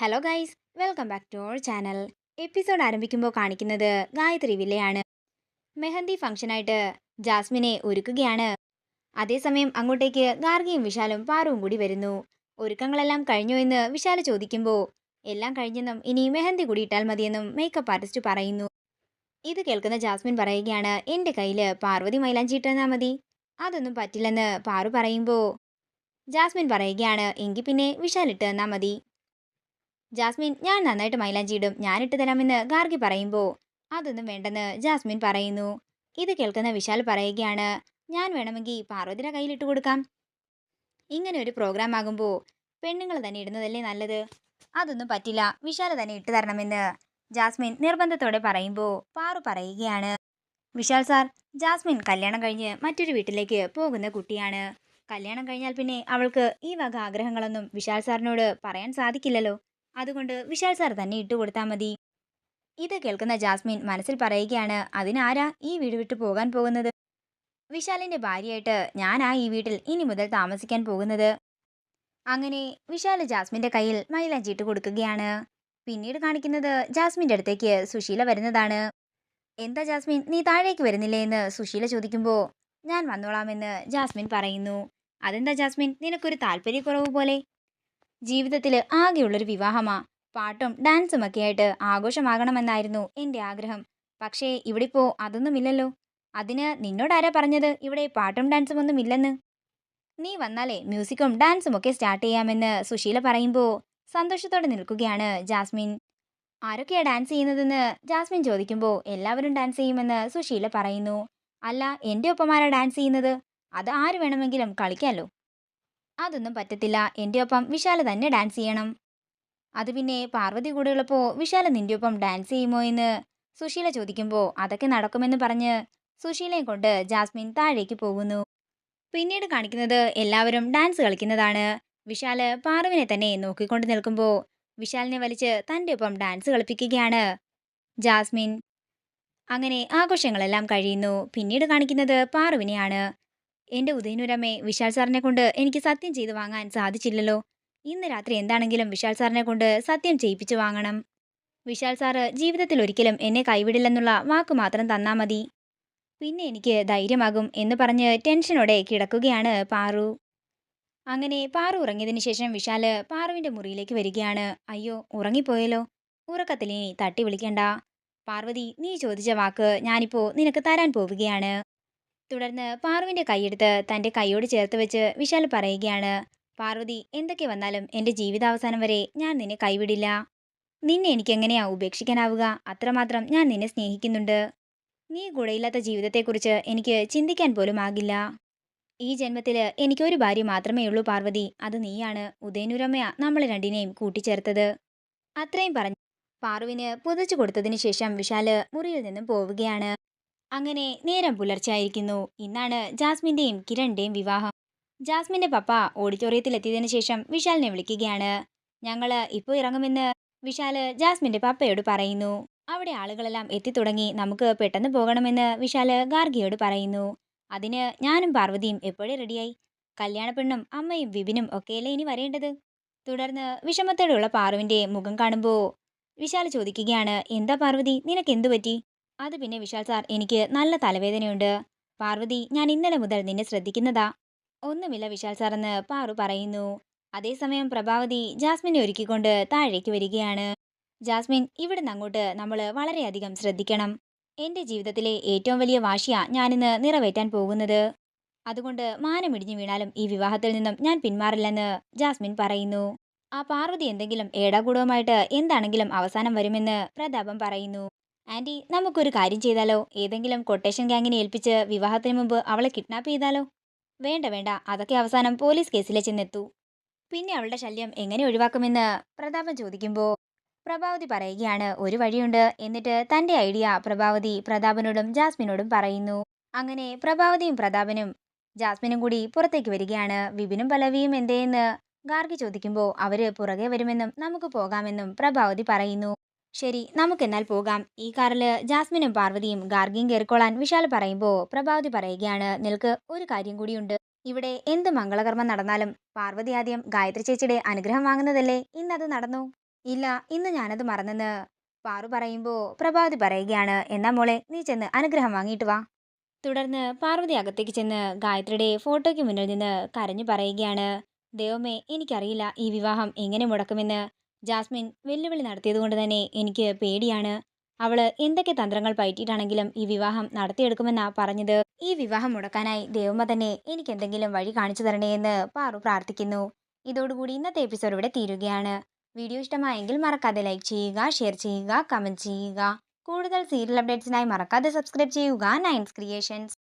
Hello guys welcome back to our channel episode ആരംഭിക്കുമ്പോൾ കാണിക്കുന്നത് ഗായത്രി വില്ലയാണ്. മെഹന്തി ഫംഗ്ഷനായിട്ട് ജാസ്മിനെ ഒരുക്കുകയാണ്. അതേസമയം അങ്ങോട്ടേക്ക് ഗാർഗിയും വിശാലും പാറുവും കൂടി വരുന്നു. ഒരുക്കങ്ങളെല്ലാം കഴിഞ്ഞു എന്ന് വിശാൽ ചോദിക്കുമ്പോൾ എല്ലാം കഴിഞ്ഞെന്നും ഇനി മെഹന്തി കൂടി ഇട്ടാൽ മതിയെന്നും മേക്കപ്പ് ആർട്ടിസ്റ്റ് പറയുന്നു. ഇത് കേൾക്കുന്ന ജാസ്മിൻ പറയുകയാണ് എന്റെ കയ്യിൽ പാർവതി മൈലാഞ്ചി ഇട്ടെന്നാൽ മതി. അതൊന്നും പറ്റില്ലെന്ന് പാറു പറയുമ്പോൾ ജാസ്മിൻ പറയുകയാണ് എങ്കിൽ പിന്നെ വിശാൽ ഇട്ട് തന്നാൽ മതി. ജാസ്മിൻ ഞാൻ നന്നായിട്ട് മൈലാഞ്ചി ഇടും. ഞാനിട്ട് തരാമെന്ന് ഗാർഗി പറയുമ്പോൾ അതൊന്നും വേണ്ടെന്ന് ജാസ്മിൻ പറയുന്നു. ഇത് കേൾക്കുന്ന വിശാൽ പറയുകയാണ് ഞാൻ വേണമെങ്കിൽ പാർവതിയുടെ കയ്യിലിട്ട് കൊടുക്കാം. ഇങ്ങനെ ഒരു പ്രോഗ്രാം ആകുമ്പോൾ പെണ്ണുങ്ങൾ തന്നെ ഇടുന്നതല്ലേ നല്ലത്? അതൊന്നും പറ്റില്ല. വിശാൽ തന്നെ ഇട്ട് തരണമെന്ന് ജാസ്മിൻ നിർബന്ധത്തോടെ പറയുമ്പോൾ പാറു പറയുകയാണ്. വിശാൽ സാർ ജാസ്മിൻ കല്യാണം കഴിഞ്ഞ് മറ്റൊരു വീട്ടിലേക്ക് പോകുന്ന കുട്ടിയാണ്. കല്യാണം കഴിഞ്ഞാൽ പിന്നെ അവൾക്ക് ഈ വക ആഗ്രഹങ്ങളൊന്നും വിശാൽ സാറിനോട് പറയാൻ സാധിക്കില്ലല്ലോ. അതുകൊണ്ട് വിശാൽ സാർ തന്നെ ഇട്ടു കൊടുത്താൽ മതി. ഇത് കേൾക്കുന്ന ജാസ്മിൻ മനസ്സിൽ പറയുകയാണ് അതിനാരാ ഈ വീട് വിട്ടു പോകാൻ പോകുന്നത്? വിശാലിന്റെ ഭാര്യയായിട്ട് ഞാനാ ഈ വീട്ടിൽ ഇനി മുതൽ താമസിക്കാൻ പോകുന്നത്. അങ്ങനെ വിശാൽ ജാസ്മിന്റെ കയ്യിൽ മൈലാഞ്ചി ഇട്ട് കൊടുക്കുകയാണ്. പിന്നീട് കാണിക്കുന്നത് ജാസ്മിന്റെ അടുത്തേക്ക് സുശീല വരുന്നതാണ്. എന്താ ജാസ്മിൻ നീ താഴേക്ക് വരുന്നില്ലേ എന്ന് സുശീല ചോദിക്കുമ്പോൾ ഞാൻ വന്നോളാമെന്ന് ജാസ്മിൻ പറയുന്നു. അതെന്താ ജാസ്മിൻ നിനക്കൊരു താല്പര്യക്കുറവ് പോലെ? ജീവിതത്തിൽ ആകെയുള്ളൊരു വിവാഹമാ. പാട്ടും ഡാൻസും ഒക്കെ ആയിട്ട് ആഘോഷമാകണമെന്നായിരുന്നു എന്റെ ആഗ്രഹം. പക്ഷേ ഇവിടെ ഇപ്പോൾ അതൊന്നുമില്ലല്ലോ. അതിന് നിന്നോടാരാ പറഞ്ഞത്? ഇവിടെ പാട്ടും ഡാൻസും ഒന്നും ഇല്ലെന്ന് നീ വന്നാലേ മ്യൂസിക്കും ഡാൻസും ഒക്കെ സ്റ്റാർട്ട് ചെയ്യാമെന്ന് സുശീല പറയുമ്പോൾ സന്തോഷത്തോടെ നിൽക്കുകയാണ് ജാസ്മിൻ. ആരൊക്കെയാ ഡാൻസ് ചെയ്യുന്നതെന്ന് ജാസ്മിൻ ചോദിക്കുമ്പോൾ എല്ലാവരും ഡാൻസ് ചെയ്യുമെന്ന് സുശീല പറയുന്നു. അല്ല എന്റെ ഒപ്പമാരാ ഡാൻസ് ചെയ്യുന്നത്? അത് ആര് വേണമെങ്കിലും കളിക്കാമല്ലോ അതൊന്നും പറ്റത്തില്ല. എന്റെ ഒപ്പം വിശാല തന്നെ ഡാൻസ് ചെയ്യണം. അത് പിന്നെ പാർവതി കൂടെ ഉള്ളപ്പോൾ വിശാല നിന്റെ ഒപ്പം ഡാൻസ് ചെയ്യുമോ എന്ന് സുശീല ചോദിക്കുമ്പോൾ അതൊക്കെ നടക്കുമെന്ന് പറഞ്ഞ് സുശീലയും കൊണ്ട് ജാസ്മിൻ താഴേക്ക് പോകുന്നു. പിന്നീട് കാണിക്കുന്നത് എല്ലാവരും ഡാൻസ് കളിക്കുന്നതാണ്. വിശാൽ പാറുവിനെ തന്നെ നോക്കിക്കൊണ്ട് നിൽക്കുമ്പോൾ വിശാലിനെ വലിച്ച് തന്റെ ഒപ്പം ഡാൻസ് കളിപ്പിക്കുകയാണ് ജാസ്മിൻ. അങ്ങനെ ആഘോഷങ്ങളെല്ലാം കഴിയുന്നു. പിന്നീട് കാണിക്കുന്നത് പാറുവിനെയാണ്. എന്റെ ഉദയനൂരമ്മേ വിശാൽ സാറിനെ കൊണ്ട് എനിക്ക് സത്യം ചെയ്തു വാങ്ങാൻ സാധിച്ചില്ലല്ലോ. ഇന്ന് രാത്രി എന്താണെങ്കിലും വിശാൽ സാറിനെ കൊണ്ട് സത്യം ചെയ്യിപ്പിച്ചു വാങ്ങണം. വിശാൽ സാറ് ജീവിതത്തിൽ ഒരിക്കലും എന്നെ കൈവിടില്ലെന്നുള്ള വാക്ക് മാത്രം തന്നാ മതി. പിന്നെ എനിക്ക് ധൈര്യമാകും എന്ന് പറഞ്ഞ് ടെൻഷനോടെ കിടക്കുകയാണ് പാറു. അങ്ങനെ പാറു ഉറങ്ങിയതിന് ശേഷം വിശാൽ പാറുവിന്റെ മുറിയിലേക്ക് വരികയാണ്. അയ്യോ ഉറങ്ങിപ്പോയല്ലോ. ഉറക്കത്തിലിനി തട്ടി വിളിക്കണ്ട. പാർവതി നീ ചോദിച്ച വാക്ക് ഞാനിപ്പോ നിനക്ക് തരാൻ പോവുകയാണ്. തുടർന്ന് പാർവിന്റെ കൈയെടുത്ത് തന്റെ കൈയോട് ചേർത്ത് വെച്ച് വിശാൽ പറയുകയാണ് പാർവതി എന്തൊക്കെ വന്നാലും എന്റെ ജീവിതാവസാനം വരെ ഞാൻ നിന്നെ കൈവിടില്ല. നിന്നെ എനിക്ക് എങ്ങനെയാ ഉപേക്ഷിക്കാനാവുക? അത്രമാത്രം ഞാൻ നിന്നെ സ്നേഹിക്കുന്നുണ്ട്. നീ കൂടെയില്ലാത്ത ജീവിതത്തെക്കുറിച്ച് എനിക്ക് ചിന്തിക്കാൻ പോലും ആകില്ല. ഈ ജന്മത്തിൽ എനിക്കൊരു ഭാര്യ മാത്രമേ ഉള്ളൂ പാർവതി. അത് നീയാണ്. ഉദയനുരമ്മയ നമ്മൾ രണ്ടിനെയും കൂട്ടിച്ചേർത്തത്. അത്രയും പറഞ്ഞു പാറുവിന് പുതച്ചു കൊടുത്തതിന് ശേഷം വിശാൽ മുറിയിൽ നിന്നും പോവുകയാണ്. അങ്ങനെ നേരം പുലർച്ചയായിരിക്കുന്നു. ഇന്നാണ് ജാസ്മിന്റെയും കിരണിന്റെയും വിവാഹം. ജാസ്മിന്റെ പപ്പ ഓഡിറ്റോറിയത്തിൽ എത്തിയതിനു ശേഷം വിശാലിനെ വിളിക്കുകയാണ്. ഞങ്ങൾ ഇപ്പോൾ ഇറങ്ങുമെന്ന് വിശാൽ ജാസ്മിന്റെ പപ്പയോട് പറയുന്നു. അവിടെ ആളുകളെല്ലാം എത്തിത്തുടങ്ങി നമുക്ക് പെട്ടെന്ന് പോകണമെന്ന് വിശാൽ ഗാർഗിയോട് പറയുന്നു. അതിന് ഞാനും പാർവതിയും എപ്പോഴേ റെഡിയായി? കല്യാണപ്പെണ്ണും അമ്മയും വിപിനും ഒക്കെയല്ലേ ഇനി വരേണ്ടത് തുടർന്ന് വിഷമത്തോടെയുള്ള പാർവിന്റെ മുഖം കാണുമ്പോൾ വിശാൽ ചോദിക്കുകയാണ് എന്താ പാർവതി നിനക്ക് എന്തു പറ്റി? അത് പിന്നെ വിശാൽ സാർ എനിക്ക് നല്ല തലവേദനയുണ്ട്. പാർവതി ഞാൻ ഇന്നലെ മുതൽ നിന്നെ ശ്രദ്ധിക്കുന്നതാ. ഒന്നുമില്ല വിശാൽ സാർ എന്ന് പാറു പറയുന്നു. അതേസമയം പ്രഭാവതി ജാസ്മിനെ ഒരുക്കിക്കൊണ്ട് താഴേക്ക് വരികയാണ്. ജാസ്മിൻ ഇവിടുന്ന് അങ്ങോട്ട് നമ്മൾ വളരെയധികം ശ്രദ്ധിക്കണം. എന്റെ ജീവിതത്തിലെ ഏറ്റവും വലിയ വാശിയാ ഞാനിന്ന് നിറവേറ്റാൻ പോകുന്നത്. അതുകൊണ്ട് മാനമിടിഞ്ഞു വീണാലും ഈ വിവാഹത്തിൽ നിന്നും ഞാൻ പിന്മാറില്ലെന്ന് ജാസ്മിൻ പറയുന്നു. ആ പാർവതി എന്തെങ്കിലും ഏടാകൂടവുമായിട്ട് എന്താണെങ്കിലും അവസാനം വരുമെന്ന് പ്രതാപം പറയുന്നു. ആന്റി നമുക്കൊരു കാര്യം ചെയ്താലോ? ഏതെങ്കിലും കൊട്ടേഷൻ ഗ്യാങ്ങിനെ ഏൽപ്പിച്ച് വിവാഹത്തിന് മുമ്പ് അവളെ കിഡ്നാപ്പ് ചെയ്താലോ? വേണ്ട വേണ്ട. അതൊക്കെ അവസാനം പോലീസ് കേസിലെ ചെന്നെത്തു. പിന്നെ അവളുടെ ശല്യം എങ്ങനെ ഒഴിവാക്കുമെന്ന് പ്രതാപൻ ചോദിക്കുമ്പോൾ പ്രഭാവതി പറയുകയാണ് ഒരു വഴിയുണ്ട് എന്നിട്ട് തന്റെ ഐഡിയ പ്രഭാവതി പ്രതാപനോടും ജാസ്മിനോടും പറയുന്നു. അങ്ങനെ പ്രഭാവതിയും പ്രതാപനും ജാസ്മിനും കൂടി പുറത്തേക്ക് വരികയാണ്. വിപിനും പലവിയും എന്തേന്ന് ഗാർഗി ചോദിക്കുമ്പോൾ അവർ പുറകെ വരുമെന്നും നമുക്ക് പോകാമെന്നും പ്രഭാവതി പറയുന്നു. ശരി നമുക്കെന്നാൽ പോകാം. ഈ കാറിൽ ജാസ്മിനും പാർവതിയും ഗാർഗിയും കയറിക്കോളാൻ വിശാൽ പറയുമ്പോൾ പ്രഭാവതി പറയുകയാണ് നിൽക്ക് ഒരു കാര്യം കൂടിയുണ്ട്. ഇവിടെ എന്ത് മംഗളകർമ്മം നടന്നാലും പാർവതി ആദ്യം ഗായത്രി ചേച്ചിയുടെ അനുഗ്രഹം വാങ്ങുന്നതല്ലേ? ഇന്നത് നടന്നു? ഇല്ല ഇന്ന് ഞാനത് മറന്നെന്ന് പാറു പറയുമ്പോൾ പ്രഭാവതി പറയുകയാണ് എന്നാ മോളെ നീ ചെന്ന് അനുഗ്രഹം വാങ്ങിയിട്ട് വാ. തുടർന്ന് പാർവതി അകത്തേക്ക് ചെന്ന് ഗായത്രിയുടെ ഫോട്ടോയ്ക്ക് മുന്നിൽ നിന്ന് കരഞ്ഞു പറയുകയാണ് ദൈവമേ എനിക്കറിയില്ല ഈ വിവാഹം എങ്ങനെ മുടക്കുമെന്ന്. ജാസ്മിൻ വെല്ലുവിളി നടത്തിയതുകൊണ്ട് തന്നെ എനിക്ക് പേടിയാണ്. അവൾ എന്തൊക്കെ തന്ത്രങ്ങൾ പയറ്റിയിട്ടാണെങ്കിലും ഈ വിവാഹം നടത്തിയെടുക്കുമെന്നാ പറഞ്ഞത്. ഈ വിവാഹം മുടക്കാനായി ദേവമ്മ തന്നെ എനിക്ക് എന്തെങ്കിലും വഴി കാണിച്ചു തരണേ എന്ന് പാറു പ്രാർത്ഥിക്കുന്നു. ഇതോടുകൂടി ഇന്നത്തെ എപ്പിസോഡ് ഇവിടെ തീരുകയാണ്. വീഡിയോ ഇഷ്ടമായെങ്കിൽ മറക്കാതെ ലൈക്ക് ചെയ്യുക ഷെയർ ചെയ്യുക കമന്റ് ചെയ്യുക. കൂടുതൽ സീരിയൽ അപ്ഡേറ്റ്സിനായി മറക്കാതെ സബ്സ്ക്രൈബ് ചെയ്യുക. നയൻസ് ക്രിയേഷൻസ്